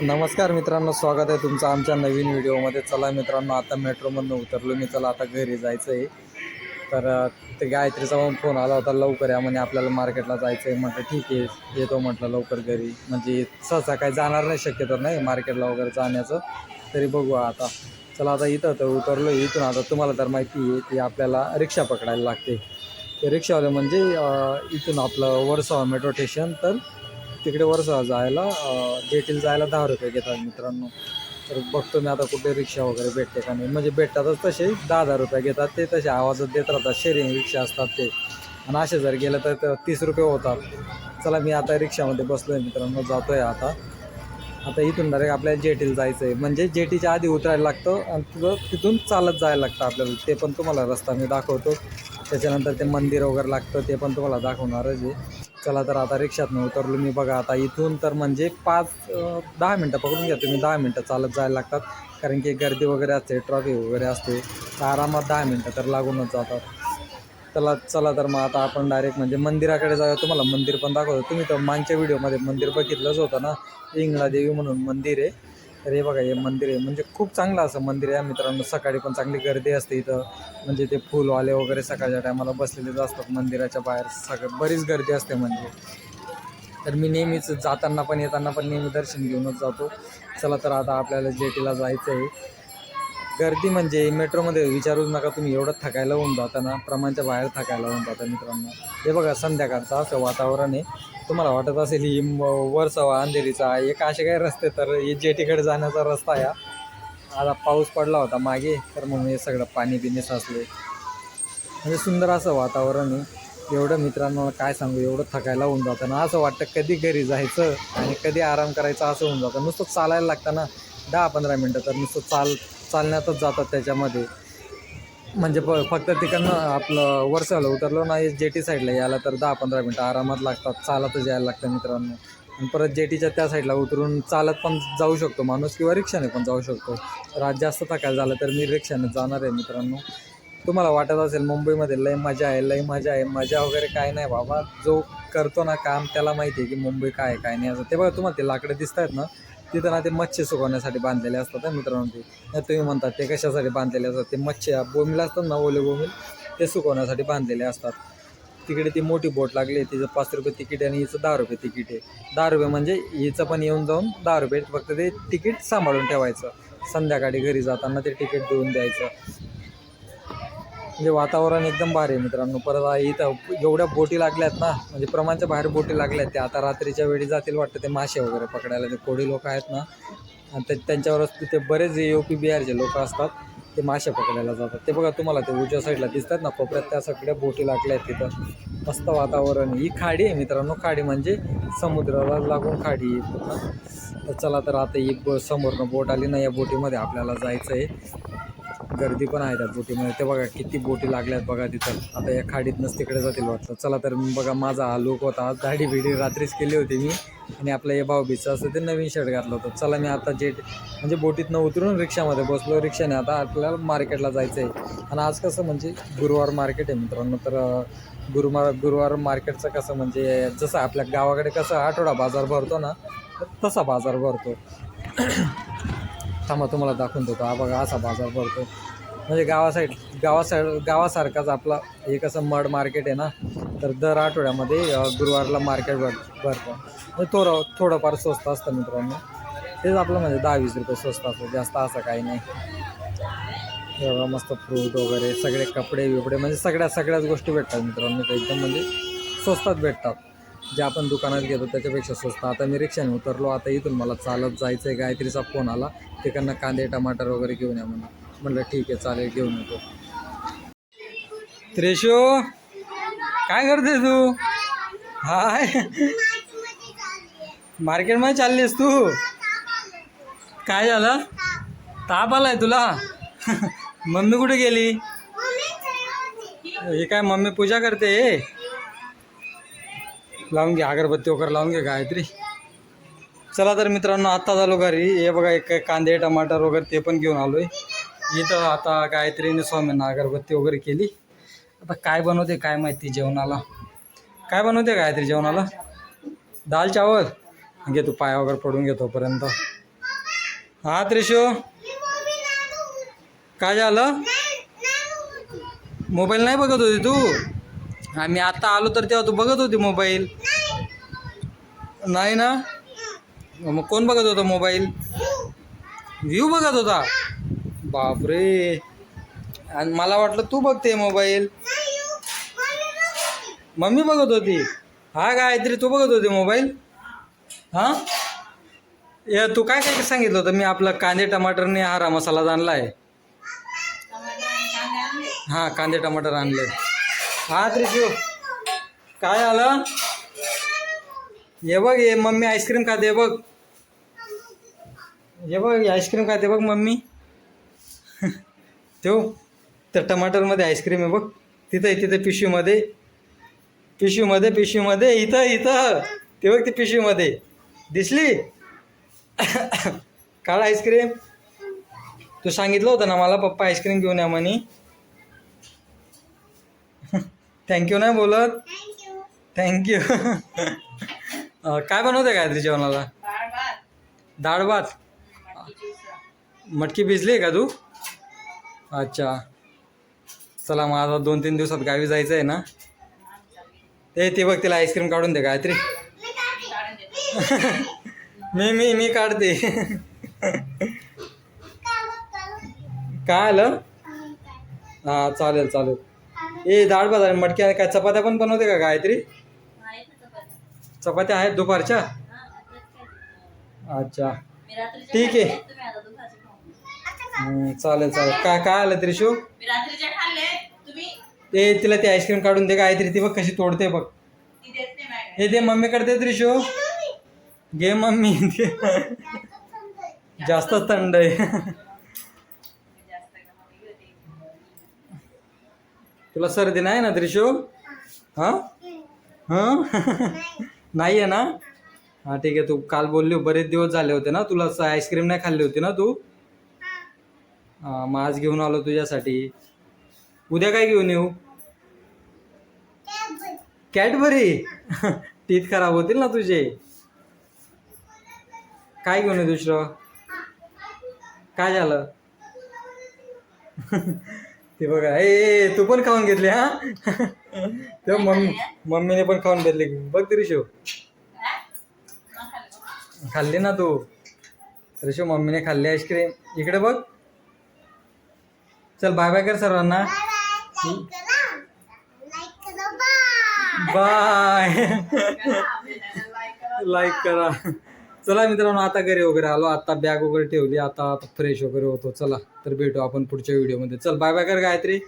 नमस्कार मित्रांनो स्वागत आहे तुमचं आमच्या नवीन व्हिडिओमध्ये. चला मित्रांनो आता मेट्रोमधनं उतरलो मी. चला आता घरी जायचं आहे तर ते गायत्रीचा पण फोन आला होता लवकर या म्हणे आपल्याला मार्केटला जायचं आहे म्हटलं ठीक आहे येतो म्हटलं लवकर घरी. म्हणजे सहसा काही जाणार नाही शक्यतो नाही मार्केटला वगैरे जाण्याचं. तरी बघू आता. चला आता इथं तर उतरलो इथून आता तुम्हाला तर माहिती आहे की आपल्याला रिक्षा पकडायला लागते. ते रिक्षावाले म्हणजे इथून आपलं वर्सोवा मेट्रो स्टेशन तर तिकडे वर जायला जेटील जायला दहा रुपये घेतात मित्रांनो. तर बघतो मी आता कुठे रिक्षा वगैरे भेटते का नाही. म्हणजे भेटतातच तसे दहा दहा रुपये घेतात. ते तसे आवाजात देत राहतात शेअरिंग रिक्षा असतात ते. आणि असे जर गेलं तर तीस रुपये होतात. चला मी आता रिक्षामध्ये बसलो आहे मित्रांनो जातो आहे आता. आता इथून डायरेक्ट आपल्याला जेटीला जायचं आहे म्हणजे जेटीच्या आधी उतरायला लागतं आणि तुझं तिथून चालत जायला लागतं आपल्याला. ते पण तुम्हाला रस्ता मी दाखवतो. त्याच्यानंतर ते मंदिर वगैरे लागतं ते पण तुम्हाला दाखवणारच आहे. चला तर आता रिक्षातनं उतरलो मी. बघा आता इथून तर म्हणजे पाच दहा मिनटं पकडून घ्या तुम्ही. दहा मिनटं चालत जायला लागतात. कारण की गर्दी वगैरे असते ट्रॉफिक वगैरे असते. तर आरामात दहा मिनटं तर लागूनच जातात. चला चला तर मग आता आपण डायरेक्ट म्हणजे मंदिराकडे जाऊया. तुम्हाला मंदिर पण दाखवतो. तुम्ही तर मागच्या व्हिडिओमध्ये मंदिर बघितलंच होतं ना? इंगळादेवी म्हणून मंदिर आहे. तर हे बघा हे मंदिर आहे. म्हणजे खूप चांगलं असं मंदिर आहे. मित्रांनो सकाळी पण चांगली गर्दी असते इथं. म्हणजे ते फुलवाले वगैरे सकाळच्या टायमाला बसलेलेच असतात मंदिराच्या बाहेर. सगळं बरीच गर्दी असते म्हणजे. तर मी नेहमीच जाताना पण येताना पण नेहमी दर्शन घेऊनच जातो. चला तर आता आपल्याला जेटीला जायचं आहे गर्दी म्हणजे मेट्रोमध्ये विचारूच नका तुम्ही एवढं थकायला होऊन जाताना प्रमाणच्या बाहेर थकायला होऊन जाता मित्रांनो. हे बघा संध्याकाळचं असं वातावरण आहे. तुम्हाला वाटत असेल ही म- वरसवा अंधेरीचा एक असे काही रस्ते तर हे जेटीकडे जाण्याचा रस्ता आहे. आता पाऊस पडला होता मागे तर मग हे सगळं पाणी बिणी साचले. म्हणजे सुंदर असं वातावरण आहे. एवढं मित्रांनो काय सांगू एवढं थकायला होऊन जातं ना असं वाटतं कधी घरी जायचं आणि कधी आराम करायचा असं होऊन जातं. नुसतं चालायला लागतं ना. दहा पंधरा मिनटं तर नुसतं चाल चालण्यातच जातात त्याच्यामध्ये. म्हणजे प फक्त तिकडनं आपलं वर्षाला उतरलो ना जेटी साईडला यायला तर दहा पंधरा मिनटं आरामात लागतात चालतच यायला लागतं मित्रांनो. आणि परत जेटीच्या त्या साईडला उतरून चालत पण जाऊ शकतो माणूस किंवा रिक्षाने पण जाऊ शकतो. रात जास्त थकायला झालं तर मी रिक्षाने जाणार आहे मित्रांनो. तुम्हाला वाटत असेल मुंबईमध्ये लय मजा आहे लय मजा आहे मजा वगैरे काय नाही बाबा. जो करतो ना काम त्याला माहिती आहे की मुंबई काय आहे काय नाही असं. ते बघा तुम्हाला ते लाकडं दिसत आहेत ना. तिथं ना ते मच्छी सुकवण्यासाठी बांधलेले असतात मित्रांनो ते. नाही तुम्ही म्हणतात ते कशासाठी बांधलेले असतात? ते मच्छी बोमिल असतात ना ओले बोमिल? ते सुकवण्यासाठी बांधलेले असतात. तिकडे ती मोठी बोट लागली तिचं पाच रुपये तिकीट आणि हिचं दहा रुपये तिकीट आहे. दहा रुपये म्हणजे हिचं पण येऊन जाऊन दहा रुपये फक्त ते तिकीट सांभाळून ठेवायचं. संध्याकाळी घरी जाताना ते तिकीट देऊन द्यायचं. म्हणजे वातावरण एकदम भारी आहे मित्रांनो. परत इथं एवढ्या बोटी लागल्यात ना म्हणजे प्रमाणच्या बाहेर बोटी लागल्यात ते आता रात्रीच्या वेळी जातील वाटतं ते मासे वगैरे पकडायला. ते कोळी लोक आहेत ना आणि ते त्यांच्यावरच तिथे बरेच यू पी बिहारचे लोक असतात ते मासे पकडायला जातात. ते बघा तुम्हाला ते उजव्या साईडला दिसतात ना कोपऱ्यात त्या सगळ्या बोटी लागल्या आहेत तिथं. मस्त वातावरण ही खाडी आहे मित्रांनो. खाडी म्हणजे समुद्राला लागून खाडी आहे. तर चला तर आता ही ब समोरनं बोट आली ना या बोटीमध्ये आपल्याला जायचं आहे गर्दी पण आहे त्या बोटीमध्ये ते बघा किती बोटी लागल्यात बघा तिथं. आता या खाडीतनंच तिकडे जातील वाटतं. चला तर बघा माझा हा लूक होता. आज दाढी बिडी रात्रीच केली होती मी. आणि आपलं हे भाऊबीचं असं ते नवीन शर्ट घातलं होतं. चला मी आता जेट म्हणजे बोटीतनं उतरून रिक्षामध्ये बसलो. रिक्षाने आता आपल्याला मार्केटला जायचं आहे आणि आज कसं म्हणजे गुरुवार मार्केट आहे मित्रांनो. तर गुरुमार गुरुवार गुरुवार मार्केटचं कसं म्हणजे जसं आपल्या गावाकडे कसं आठवडा बाजार भरतो ना तसा बाजार भरतो. थांबा तुम्हाला दाखवून देतो. हा बघा असा बाजार भरतो. म्हणजे गावा साईड गावा साईड गावासारखाच आपला हे कसं मड मार्केट आहे ना तर दर आठवड्यामध्ये गुरुवारला मार्केट भर भरतं. म्हणजे थोडं थोडंफार स्वस्त असतं मित्रांनो. तेच आपलं म्हणजे दहा वीस रुपये स्वस्त असतं जास्त असं काही नाही. एवढं मस्त फ्रूट वगैरे सगळे कपडे बिपडे म्हणजे सगळ्या सगळ्याच गोष्टी भेटतात मित्रांनो. ते एकदम म्हणजे स्वस्तात भेटतात. जे आपण दुकानात घेतो त्याच्यापेक्षा स्वस्त. आता मी रिक्षाने उतरलो आता इथून मला चालत जायचं आहे गायत्रीचा फोन आला. तिकडनं कांदे टमाटर वगैरे घेऊन या म्हणून म्हटलं ठीक आहे चालेल घेऊन येतो. त्रेशो काय करते तू? हाय. मार्केटमध्ये चाललीस तू? काय झालं? ताप आलाय तुला? मम्मी कुठे गेली? हे काय मम्मी पूजा करते? लावून घे अगरबत्ती वगैरे लावून घे गायत्री. चला तर मित्रांनो आत्ता झालो घरी. हे बघा एक कांदे टमाटर वगैरे ते पण घेऊन आलोय. इथं आता गायत्रीने स्वामींना अगरबत्ती वगैरे केली. आता काय बनवते काय माहिती जेवणाला? काय बनवते गायत्री जेवणाला? दाल चावल? घे तू पाया वगैरे पडून घेतोपर्यंत हा त्रिशू? काय झालं? मोबाईल नाही बघत होती तू? आम्ही आता आलो तर तेव्हा तू बघत होती मोबाईल? नाही ना? मग कोण बघत होता मोबाईल? व्ह्यू बघत होता? बापरे. आणि मला वाटलं तू बघते मोबाईल. मम्मी बघत होती. हा गायत्री तू बघत होती मोबाईल? हां? या तू काय काय सांगितलं होतं? मी आपला कांदे टमाटरने हरा मसाला आणला आहे हां कांदे टमाटर आणले. हा त्रिशू. काय आलं? हे बघ हे मम्मी आईस्क्रीम खाते बघ. हे बघ आईस्क्रीम खाते बघ मम्मी. ठेव. तर टमाटरमध्ये आईस्क्रीम आहे बघ. तिथं आहे तिथं पिशवीमध्ये. पिशवीमध्ये पिशवीमध्ये. इथं इथं. ते बघ ती पिशवीमध्ये. दिसली? काढ आईस्क्रीम तू सांगितलं होतं ना मला पप्पा आईस्क्रीम घेऊन या म्हणे. थँक्यू नाही बोलत? थँक्यू काय बनवते काय जेवणाला? डाळ भात मटकी भिजली का तू? अच्छा. चला मग आता दोन तीन दिवसात गावी जायचं आहे ना? ते ते बघ तिला आईस्क्रीम काढून दे गायत्री. मी मी मी काढते. काय आलं? हां चालेल चालेल. ए डाळ भात आणि मटकी आणि काय चपात्या पण बनवते का गायत्री? चपात्या आहेत दुपारच्या? अच्छा. ठीक आहे. हम्म, चालेल चालेल. काय काय आलं त्रिशू मी रात्रीच्या खाल्ले. तुम्ही? ते तिला ते आईस्क्रीम काढून दे गायत्री ती बघ कशी तोडते बग ती देत नाही माझ्या हे दे मम्मीकडे दे त्रिशू घे मम्मी. दे. जास्त थंड आहे. जास्त तुला सर्दी नाही ना त्रिशू हां? हां? नाही आहे ना? हां ठीक आहे. तू काल बोलली बरेच दिवस झाले होते ना तुला आईस्क्रीम नाही खाल्ली होती ना तू? मग आज घेऊन आलो तुझ्यासाठी. उद्या काय घेऊन येऊ? कॅडबरी. टीथ खराब होतील ना तुझे. काय घेऊन येऊ दुसरं? काय झालं? ते बघा. ए, तू पण खाऊन घेतली हा? तेव्हा मम्मी मम्मीने पण खाऊन घेतली. बघ तरी शिव खाल्ली ना तू. तरी शिव मम्मीने खाल्ली आईस्क्रीम इकडे बघ. चल बाय बाय कर सर्वांना. बाय लाईक करा. चला मित्रांनो आता घरी वगैरे आलो. आता बॅग वगैरे ठेवली. आता आता फ्रेश वगैरे होतो. चला तर भेटू आपण पुढच्या व्हिडिओमध्ये. चल बाय बाय कर Gayatri.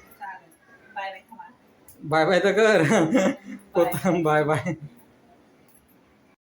Bye bye bye bye तर कर. Bye bye